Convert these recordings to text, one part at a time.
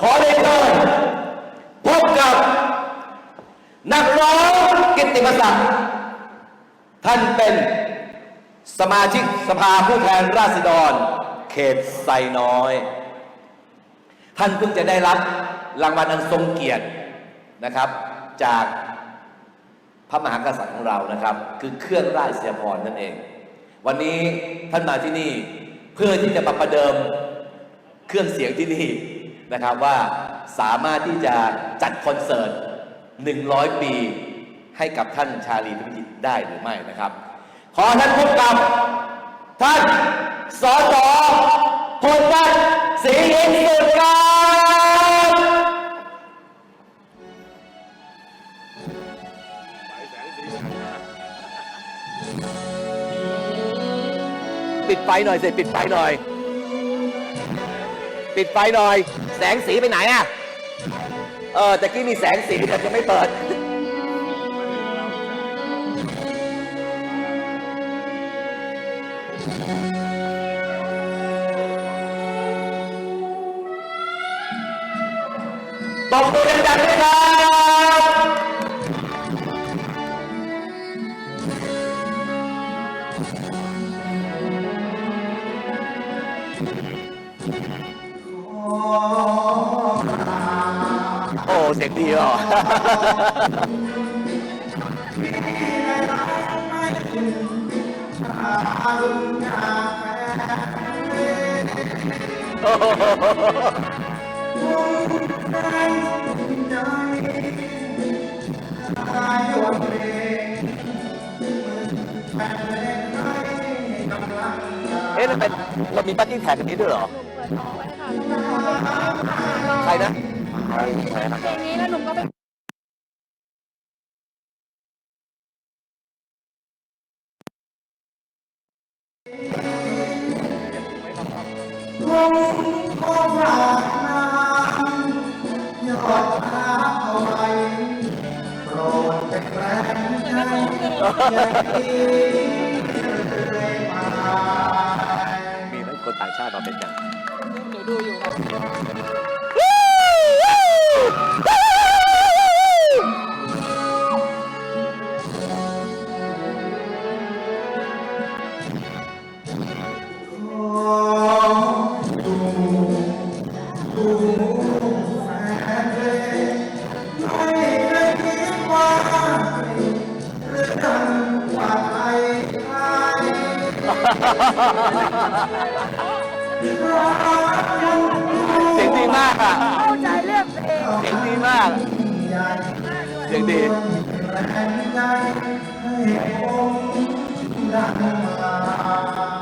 ขอเรียนเชิญพบกับ นักร้องกิตติมศักดิ์ท่านเป็นสมาชิกสภาผู้แทนราษฎร เขตไซน้อย ท่านเพิ่งจะได้รับรางวัลอันทรงเกียรตินะครับ จากพระมหากษัตริย์ของเรานะครับ คือเครื่องราชเสียพรนั่นเอง วันนี้ท่านมาที่นี่เพื่อที่จะมาประเดิมเครื่องเสียงที่นี่ นะครับว่าสามารถที่จะจัดคอนเสิร์ต 100 ปีให้กับท่านชาลีพิจิตได้หรือไม่นะครับ ขอท่านพบกับท่านสอสอพลวัฒน์ศรีอินทร์สุดครับปิดไฟหน่อยสิปิดไฟหน่อย ปิดไฟหน่อย แสงสีไปไหนอะเออตะกี้มีแสงสีแต่ยังไม่เปิด ตบมือดังๆด้วยครับ เสียงดีอะเอ๊ะเราเป็นเรามีปาร์ตี้แท็กกันนี้ด้วยเหรอ ใครนะ เพลงนี้แล้วหนุ่มก็ไปมีไหมคนต่างชาติมาเป็นอย่างหนูดูอยู่นะ เสียงดีมากอะเข้าใจเรื่องเพลงเสียงดีมาก เสียงดีให้องค์ดังมา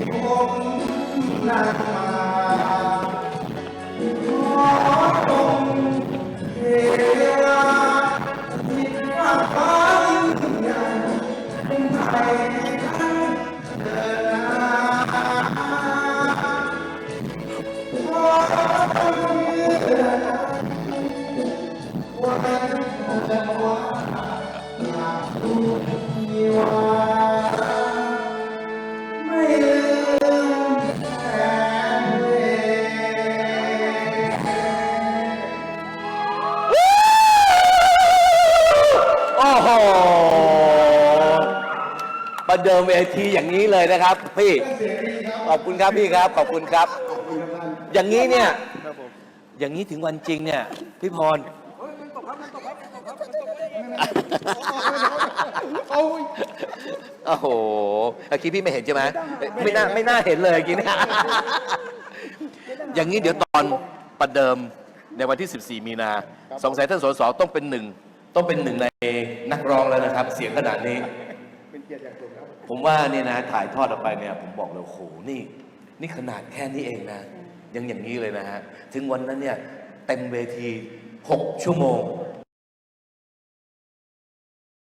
ให้ ประเดิมเวทีอย่างนี้เลยนะครับ พี่ขอบคุณครับพี่ครับ ขอบคุณครับ อย่างนี้เนี่ยอย่างนี้ถึงวันจริงเนี่ยพี่พรโอ้โหเมื่อกี้พี่ไม่เห็นใช่ไหมไม่น่าไม่น่าเห็นเลยเมื่อกี้เนี่ยอย่างนี้เดี๋ยวตอนประเดิมในวันที่ 14 มีนาสงสัยท่านสสต้องเป็นหนึ่ง ต้องเป็นหนึ่งในนักร้องแล้วนะครับ เสียงขนาดนี้ เป็นเกียรติอย่างสูง ผมว่าเนี่ยนะถ่ายทอดออกไปเนี่ยผมบอกเลยโอ้โหนี่ นี่ขนาดแค่นี้เองนะ ยังอย่างนี้เลยนะฮะ ถึงวันนั้นเนี่ยเต็มเวที 6 ชั่วโมง